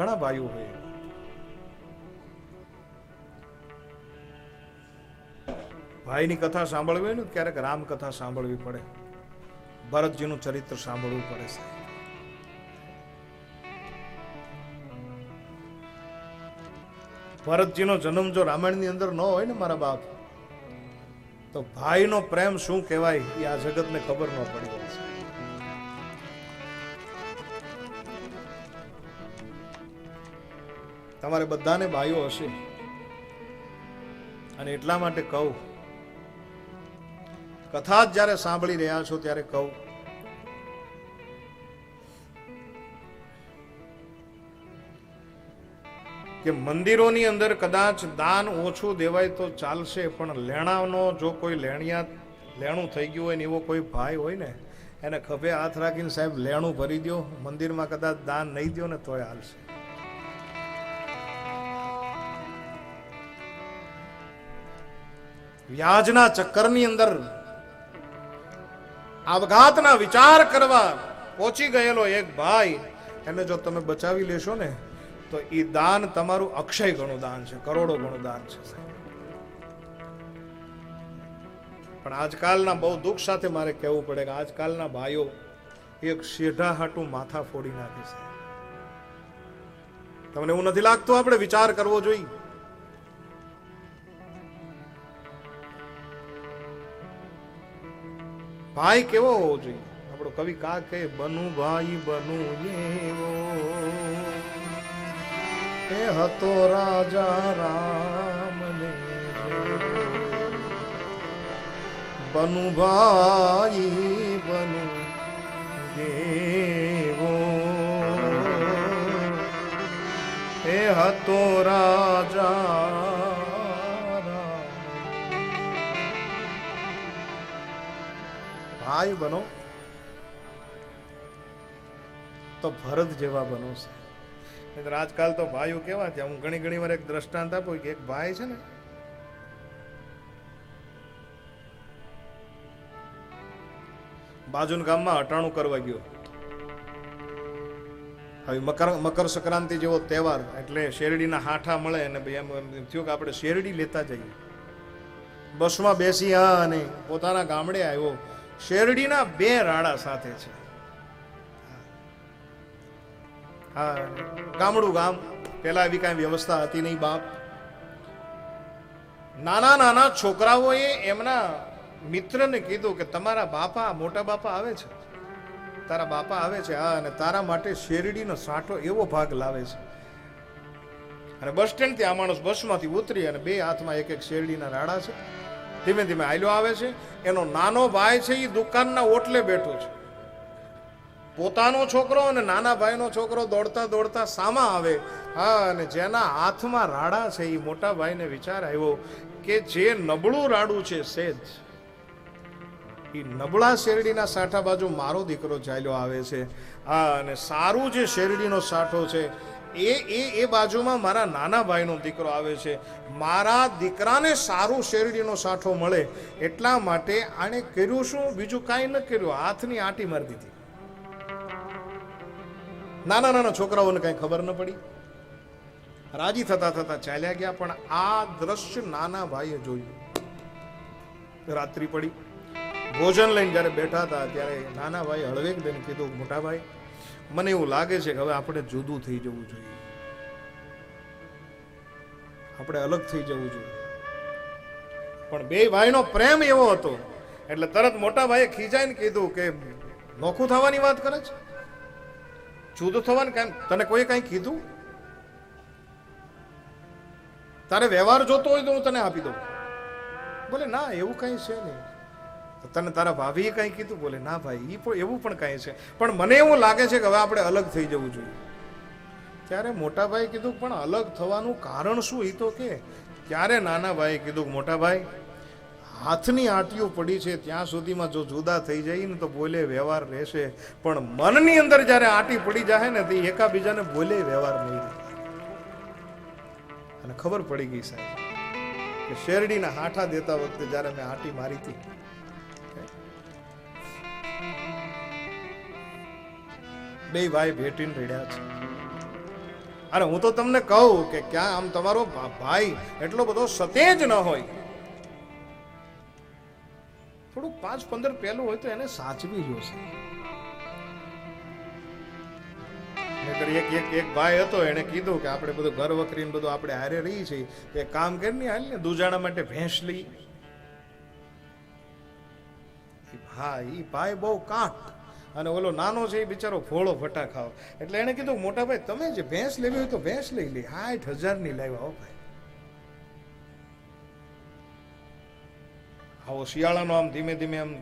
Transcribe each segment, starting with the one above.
ઘણા ભાઈઓ હોય ભાઈની કથા સાંભળવી ને ક્યારેક રામ કથા સાંભળવી પડે. ભરતજીનું ચરિત્ર સાંભળવું પડે સાહેબ. ભરતજીનો જન્મ જો રામાયણની અંદર ન હોય ને મારા બાપ, તો ભાઈનો પ્રેમ શું કહેવાય એ આ જગતને ખબર ન પડી છે તમારે બધાને ભાઈઓ હશે. અને એટલા માટે કહું, કથા જ જ્યારે સાંભળી રહ્યા છો ત્યારે કહું, કે મંદિરોની અંદર કદાચ દાન ઓછું દેવાય તો ચાલશે, પણ લેણાનો જો કોઈ લેણિયા, લેણું થઈ ગયું હોય ને એવો કોઈ ભાઈ હોય ને, એને ખભે હાથ રાખીને સાહેબ લેણું ભરી દો મંદિરમાં કદાચ દાન નહીં દો ને તોય હાલશે. વ્યાજના ચક્કરની અંદર આપઘાતના વિચાર કરવા પહોંચી ગયેલો એક ભાઈ. એને જો તમે બચાવી લેશો ને, તો એ દાન તમારું અક્ષય ગણું દાન છે કરોડો ગણું દાન છે. પણ આજકાલના બહુ દુઃખ સાથે મારે કહેવું પડે કે આજકાલના ભાઈઓ એક શેઢા હાટું માથા ફોડી નાખે છે. તમને એવું નથી લાગતું આપણે વિચાર કરવો જોઈએ? ભાઈ કેવો હોવો જોઈએ? આપણો કવિ કા કે બનુ ભાઈ, બનુ એવો. એ હતો રાજા રામને બનુ ભાઈ, બનુ દેવો એ હતો રાજા ભાઈ બનો, તો ભરત જેવા બનો છે આજકાલ તો ભાઈઓ કેવા છે, હું ઘણી ઘણી વાર એક દ્રષ્ટાંત આપું કે એક ભાઈ છે ને, બાજુના ગામમાં અટાણું કરવા ગયો. હવે મકર મકર સંક્રાંતિ જેવો તહેવાર, એટલે શેરડીના હાઠા મળે અને એમ થયું કે આપણે શેરડી લેતા જઈએ. બસમાં બેસી અને પોતાના ગામડે આવ્યો. શેરડીના બે રાડા સાથે છે. હા, ગામડું ગામ પેલા એવી કાંઈ વ્યવસ્થા હતી નહીં બાપ. નાના નાના છોકરાઓએ એમના મિત્રને કીધું કે તમારા બાપા મોટા બાપા આવે છે. તારા બાપા આવે છે, હા, અને તારા માટે શેરડીનો સાંઠો એવો ભાગ લાવે છે. અને બસ સ્ટેન્ડથી આ માણસ બસમાંથી ઉતરી અને બે હાથમાં એક એક શેરડીના રાડા છે. ધીમે ધીમે હાલ્યો આવે છે. એનો નાનો ભાઈ છે એ દુકાનના ઓટલે બેઠો છે. પોતાનો છોકરો અને નાના ભાઈનો છોકરો દોડતા દોડતા સામા આવે. હા, અને જેના હાથમાં રાડા છે એ મોટા ભાઈને વિચાર આવ્યો કે જે નબળું રાડું છે, સેજ. એ નબળા શેરડીના સાઠા બાજુ મારો દીકરો ચાલ્યો આવે છે. હા, અને સારું જે શેરડીનો સાઠો છે, એ એ એ બાજુમાં મારા નાના ભાઈનો દીકરો આવે છે. મારા દીકરાને સારું શેરડીનો સાઠો મળે એટલા માટે આણે કર્યું શું? બીજું કાંઈ ન કર્યું. હાથની આંટી મારી દીધી. નાના નાના છોકરાઓને કાંઈ ખબર ન પડી. રાજી થતા થતા ચાલ્યા ગયા, પણ આ દ્રશ્ય નાના ભાઈએ જોયું. રાત્રિ પડી. ભોજન લઈને જ્યારે બેઠા હતા, ત્યારે નાના ભાઈ હળવેક લઈને કીધું, મોટા ભાઈ, મને એવું લાગે છે કે હવે આપણે જુદું થઈ જવું જોઈએ. આપણે અલગ થઈ જવું જોઈએ. પણ બે ભાઈનો પ્રેમ એવો હતો, એટલે તરત મોટા ભાઈએ ખીજાઈને કીધું કે, નોખું થવાની વાત કરે છે? જુદું થવાનું કેમ? તને કોઈ કાંઈ કીધું? તારે વ્યવહાર જોતો હોય તો હું તને આપી દઉં. બોલે, ના, એવું કંઈ છે નહીં. તને તારા ભાભીએ કાંઈ કીધું? બોલે, ના ભાઈ એ એવું પણ કાંઈ છે. પણ મને એવું લાગે છે કે હવે આપણે અલગ થઈ જવું જોઈએ. ત્યારે મોટા ભાઈ કીધું, પણ અલગ થવાનું કારણ શું? એ તો કે ત્યારે નાના ભાઈએ કીધું મોટાભાઈ મોટા ભાઈ, હાથની આંટીઓ પડી છે, ત્યાં સુધીમાં જો જુદા થઈ જાય ને તો બોલે વ્યવહાર રહેશે. પણ મનની અંદર જ્યારે આંટી પડી જાય ને, તો એકાબીજાને બોલે વ્યવહાર નહીં અને ખબર પડી ગઈ સાહેબ, કે શેરડીના હાઠા દેતા વખતે જ્યારે મેં આંટી મારી હતી બે ભાઈ ભેટીને રડ્યા છે. અને હું તો તમને કહું કે ક્યાં આમ તમારો ભાઈ એટલો બધો સતેજ ન હોય. થોડુંક પાંચ પંદર પહેલું હોય તો એને સાચવી જોશે એક એક એક ભાઈ હતો, એને કીધું કે આપણે બધું ઘર વકરીને બધું આપણે હારે રહી છીએ. એક કામ કરીને હાલ ને દુજાણા માટે ભેંસ લઈ. હા ઈ ભાઈ બહુ કાંટ. અને ઓલો નાનો છે એ બિચારો ફોળો ફટા ખાવ એટલે એને કીધું, મોટા ભાઈ, તમે જે ભેંસ લેવી હોય તો ભેંસ લઈ લે. આઠ હજારની લાવ્યા હો ભાઈ. આવો શિયાળાનો આમ ધીમે ધીમે આમ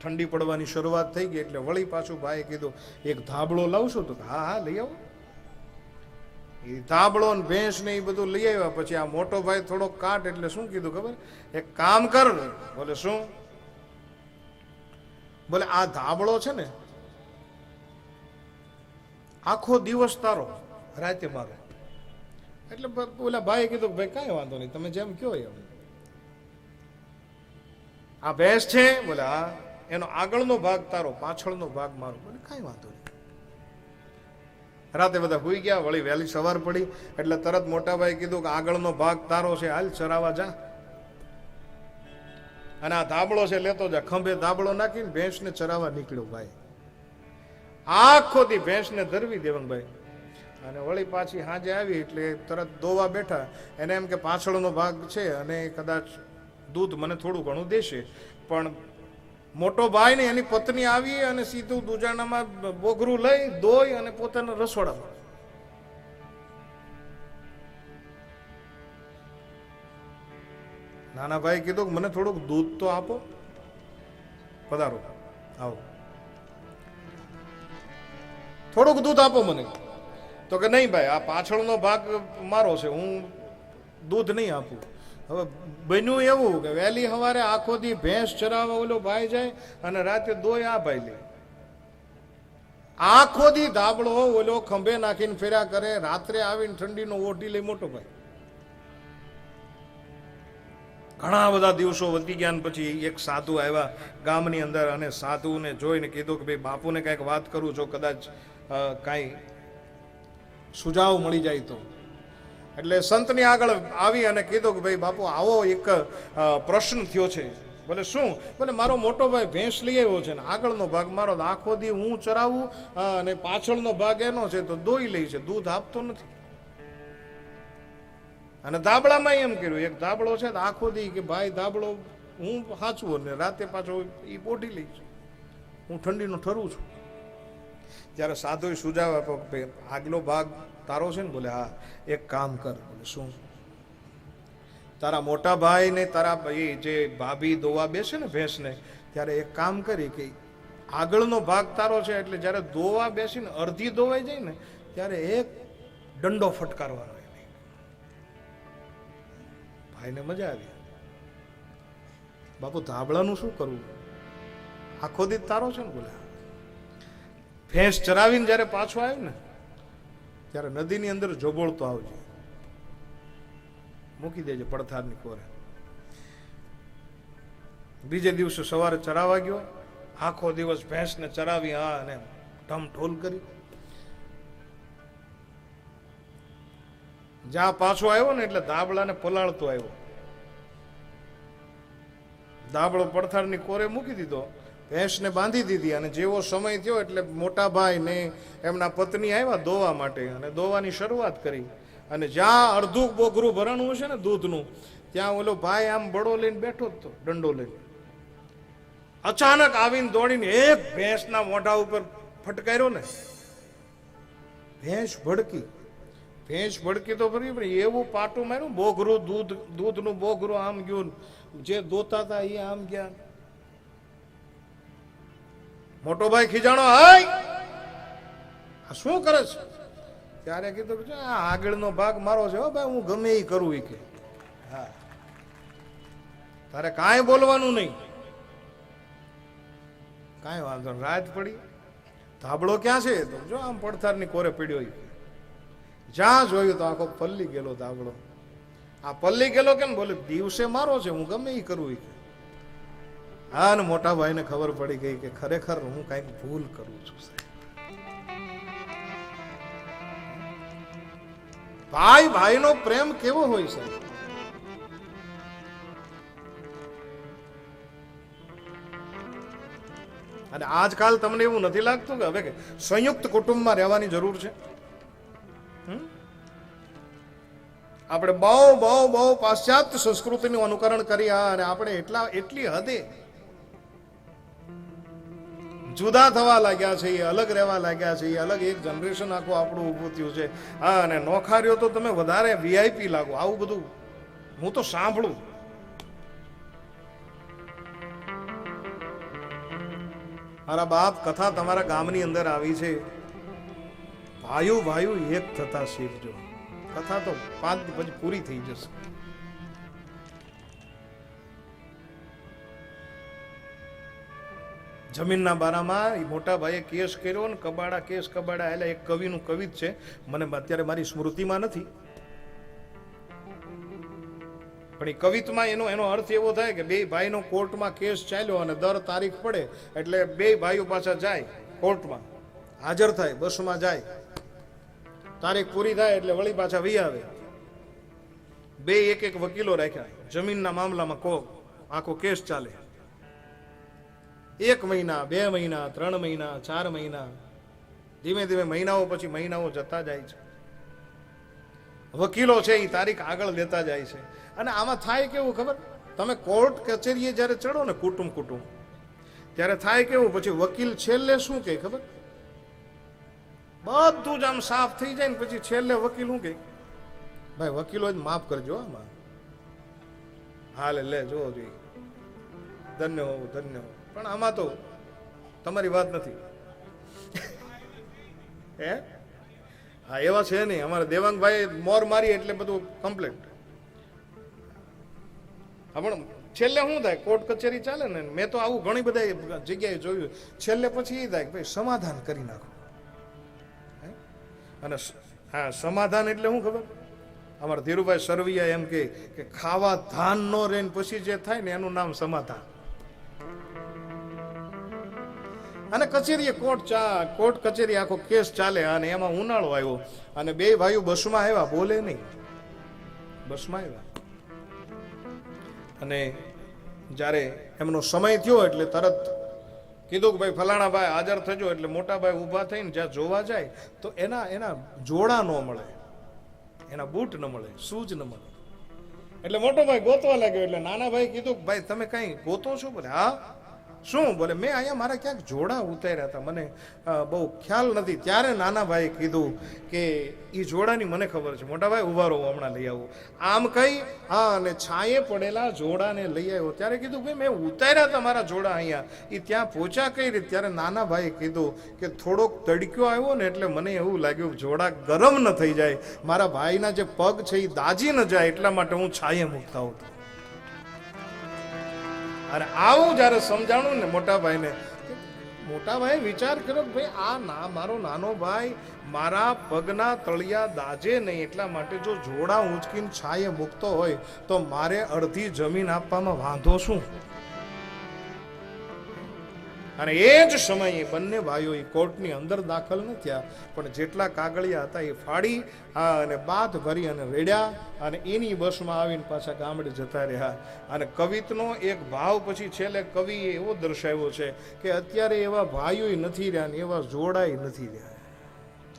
ઠંડી પડવાની શરૂઆત થઈ ગઈ એટલે વળી પાછું ભાઈએ કીધું, એક ધાબળો લાવશું તો હા હા, લઈ આવો. એ ધાબળો ને ભેંસ ને એ બધું લઈ આવ્યા પછી આ મોટો ભાઈ થોડો કાટ એટલે શું કીધું ખબર? એક કામ કર. બોલે, શું? બોલે, આ ધાબળો છે ને આખો દિવસ તારો. રાતે મારો. એટલે ઓલા ભાઈએ કીધું ભાઈ કાંઈ વાંધો નહીં તમે જેમ કયો એમ. આ ભેંસ છે બોલે હા એનો આગળનો ભાગ તારો પાછળનો ભાગ મારો. બોલે કાંઈ વાંધો નહીં. રાતે બધા હોઈ ગયા વળી વહેલી સવાર પડી એટલે તરત મોટાભાઈ કીધું કે આગળનો ભાગ તારો છે હાલ ચરાવા જા. અને આ ધાબળો છે લેતો જા. ખંભે ધાબળો નાખીને ભેંસને ચરાવવા નીકળ્યો ભાઈ. આખો દી ભેંસને ધરવી દેવંગભાઈ અને વળી પાછી હાજે આવી એટલે તરત દોવા બેઠા. એને એમ કે પાછળનો ભાગ છે અને કદાચ દૂધ મને થોડું ઘણું દેશે. પણ મોટો ભાઈ ને એની પત્ની આવી અને સીધું દુજાણામાં બોઘરું લઈ દોઈ અને પોતાના રસોડામાં. નાના ભાઈ કીધું મને થોડુંક દૂધ તો આપો. પધારો. આવો. થોડુંક દૂધ આપો મને. તો કે નહીં ભાઈ, આ પાછળનો ભાગ મારો છે, હું દૂધ નહીં આપું. હવે બન્યું એવું કે વહેલી સવારે આખો દી ભેંસ ચરાવવા ઓલો ભાઈ જાય અને રાતે દોય આ ભાઈ લે. આખો દી ધાબળો ઓલો ખંભે નાખીને ફેર્યા કરે, રાત્રે આવીને ઠંડીનો ઓઢી લઈ મોટો ભાઈ. ઘણા બધા દિવસો વધી ગયા પછી એક સાધુ આવ્યા ગામની અંદર અને સાધુને જોઈને કીધું કે ભાઈ, બાપુને કંઈક વાત કરું જો કદાચ કાંઈ સુઝાવ મળી જાય તો. એટલે સંતની આગળ આવી અને કીધું કે ભાઈ, બાપુ, આવો એક પ્રશ્ન થયો છે. બોલે, શું? બોલે, મારો મોટો ભાઈ ભેંસ લઈ આવ્યો છે ને, આગળનો ભાગ મારો આખો દી હું ચરાવું અને પાછળનો ભાગ એનો છે તો દોઈ લે છે, દૂધ આપતો નથી. અને ધાબળામાં એમ કર્યું, એક ધાબળો છે આખો દી કે ભાઈ, ધાબળો હું સાચવું ને, રાતે પાછો એ પોટી લઈશ. હું ઠંડીનો ઠરું છું. જ્યારે સાધુએ સુજાવ આગલો ભાગ તારો છે ને? બોલે, હા, એક કામ કર. બોલે, શું? તારા મોટા ભાઈ ને તારા ભાઈ જે ભાભી દોવા બેસે ને ભેંસને, ત્યારે એક કામ કરી કે આગળનો ભાગ તારો છે, એટલે જ્યારે દોવા બેસીને અડધી દોવાઈ જાય ને, ત્યારે એક દંડો ફટકારવાનો એને. ભાઈને મજા આવી. બાપુ, ધાબળાનું શું કરવું? આખો દી તારો છે ને? બોલે ભેંસ ચરાવીને જ્યારે પાછો આવ્યો ને, ત્યારે નદીની અંદર જોબોળતો આવજે. મૂકી દેજે પડથારની કોરે. બીજે દિવસે સવારે ચરાવા ગયો. આખો દિવસ ભેંસને ચરાવી હા અને ઢમ ઢોલ કરી. જ્યાં પાછો આવ્યો ને એટલે દાબળાને પલાળતો આવ્યો. દાબળો પડથારની કોરે મૂકી દીધો. ભેંસને બાંધી દીધી અને જેવો સમય થયો એટલે મોટા ભાઈ ને એમના પત્ની આવ્યા દોવા માટે અને દોવાની શરૂઆત કરી. અને જ્યાં અડધું બોઘરું ભરણું હશે ને દૂધનું, ત્યાં ઓલો ભાઈ આમ બળો લઈને બેઠો જ તો, દંડો લઈને. અચાનક આવીને દોડીને એક ભેંસના મોઢા ઉપર ફટકાર્યો ને. ભેંસ ભડકી. ભેંસ ભડકી તો ફરી પણ એવું પાટું માર્યું બોઘરું દૂધ, દૂધનું બોઘરું આમ ગયું, જે દોતા હતા એ આમ ગયા. મોટો ભાઈ ખીજાણો હાય! આ શું કરે છે? ત્યારે કીધું કે આ આગળનો ભાગ મારો છે, હો ભાઈ, હું ગમે એ કરું એ કે. હા. તારે કાંઈ બોલવાનું નહીં. કાંઈ વાંધો. રાત પડી. ધાબળો ક્યાં છે? તો જો આમ પડથારની કોરે પડ્યો. જ્યાં જોયું તો આખો પલ્લી ગયેલો ધાબળો. આ પલ્લી ગયેલો કેમ બોલે? દિવસે મારો છે, હું ગમે એ કરું કે. હા ને મોટા ભાઈને ખબર પડી ગઈ કે ખરેખર હું કાંઈક ભૂલ કરું છું સાહેબ. ભાઈ, ભાઈનો પ્રેમ કેવો હોય છે અને આજકાલ તમને એવું નથી લાગતું કે હવે સંયુક્ત કુટુંબમાં રહેવાની જરૂર છે? આપણે બહુ બહુ બહુ પાશ્ચાત્ય સંસ્કૃતિનું અનુકરણ કરી અને આપણે એટલા, એટલી હદે જુદા થવા લાગ્યા છે, એ અલગ રહેવા લાગ્યા છે, એ અલગ એક જનરેશન આખું આપણું ઊભું થયું છે. હા, અને નોખાર્યો તો તમે વધારે વીઆઈપી લાગો, આવું બધું હું તો સાંભળું. મારા બાપ કથા તમારા ગામની અંદર આવી છે. ભાયુ ભાયુ એક થતા શીખજો કથા તો પાંચ પછી પૂરી થઈ જશે. જમીનના બારામાં એ મોટા ભાઈએ કેસ કર્યો ને કબાડા, કેસ કબાડા, એટલે એક કવિનું કવિત છે. મને અત્યારે મારી સ્મૃતિમાં નથી. પણ એ કવિતમાં એનો એનો અર્થ એવો થાય કે બે ભાઈનો કોર્ટમાં કેસ ચાલ્યો અને દર તારીખ પડે એટલે બે ભાઈઓ પાછા જાય કોર્ટમાં. હાજર થાય, બસમાં જાય. તારીખ પૂરી થાય એટલે વળી પાછા વી આવે. બે એક એક વકીલો રાખ્યા. જમીનના મામલામાં કો આખો કેસ ચાલે. એક મહિના, બે મહિના, ત્રણ મહિના, ચાર મહિના, ધીમે ધીમે મહિનાઓ પછી મહિનાઓ જતા જાય છે. વકીલો છે એ તારીખ આગળ લેતા જાય છે. અને આમાં થાય કેવું ખબર? તમે કોર્ટ કચેરીએ જ્યારે ચડો ને કુટુંબ કુટુંબ, ત્યારે થાય કેવું? પછી વકીલ છેલ્લે શું કહે ખબર? બધું જ આમ સાફ થઈ જાય ને પછી છેલ્લે વકીલ શું કહે? ભાઈ વકીલો જ માફ કરજો આમાં. હાલે, લે, જો જોઈએ ધન્ય હોવું ધન્ય હોવું પણ આમાં તો તમારી વાત નથી. હે? હા, એવા છે નહીં. અમારા દેવાંગભાઈ મોર મારી એટલે બધું કમ્પ્લેટ હા, પણ છેલ્લે શું થાય? કોર્ટ કચેરી ચાલે ને, મેં તો આવું ઘણી બધા જગ્યાએ જોયું. છેલ્લે પછી એ થાય ભાઈ સમાધાન કરી નાખો? અને હા, સમાધાન એટલે શું ખબર? અમારા ધીરુભાઈ સરવૈયા એમ કે ખાવા ધાન નો રહે પછી જે થાય ને એનું નામ સમાધાન. અને કચેરીએ કોર્ટ ચા, કોર્ટ કચેરી આખો કેસ ચાલે અને એમાં ઉનાળો આવ્યો. અને બે ભાઈઓ બસમાં આવ્યા, બોલે નહીં. બસમાં આવ્યા. અને જ્યારે એમનો સમય થયો એટલે તરત કીધું કે ભાઈ ફલાણા ભાઈ હાજર થજો એટલે મોટા ભાઈ ઊભા થઈને જ્યાં જોવા જાય, તો એના એના જોડા ન મળે. એના બૂટ ન મળે, શૂઝ ન મળે. એટલે મોટો ભાઈ ગોતવા લાગ્યો એટલે નાના ભાઈ કીધું ભાઈ તમે કઈ ગોતો છો? બોલે, હા. શું? બોલે, મેં અહીંયા મારા ક્યાંક જોડા ઉતાર્યા હતા. મને બહુ ખ્યાલ નથી. ત્યારે નાના ભાઈએ કીધું કે એ જોડાની મને ખબર છે. મોટા ભાઈ ઊભા રહો હમણાં લઈ આવું. આમ કહી, હા, અને છાંયે પડેલા જોડાને લઈ આવ્યો. ત્યારે કીધું, ભાઈ, મેં ઉતાર્યા હતા મારા જોડા અહીંયા. એ ત્યાં પહોંચ્યા કઈ રીતે? ત્યારે નાના ભાઈએ કીધું કે, થોડોક તડક્યો આવ્યો ને એટલે મને એવું લાગ્યું જોડા ગરમ ન થઈ જાય. મારા ભાઈના જે પગ છે એ દાજી ન જાય, એટલા માટે હું છાંયે મૂકતા હતો અને આવું જ્યારે સમજાણું ને મોટા ભાઈને વિચાર કર્યો કે ભાઈ, આ ના, મારો નાનો ભાઈ મારા પગના તળિયા દાજે નહીં, એટલા માટે જો જોડા ઊંચકીને છાયે મૂકતો હોય, તો મારે અડધી જમીન આપવામાં વાંધો શું? અને એ જ સમયે બંને ભાઈઓ એ કોર્ટની અંદર દાખલ ન થયા. પણ જેટલા કાગળિયા હતા એ ફાડી, હા, અને બાથ ભરી અને રેડ્યા અને એની બસમાં આવીને પાછા ગામડે જતા રહ્યા. અને કવિતનો એક ભાવ પછી છેલ્લે કવિએ એવો દર્શાવ્યો છે કે અત્યારે એવા ભાઈઓ નથી રહ્યા ને એવા જોડાય નથી રહ્યા.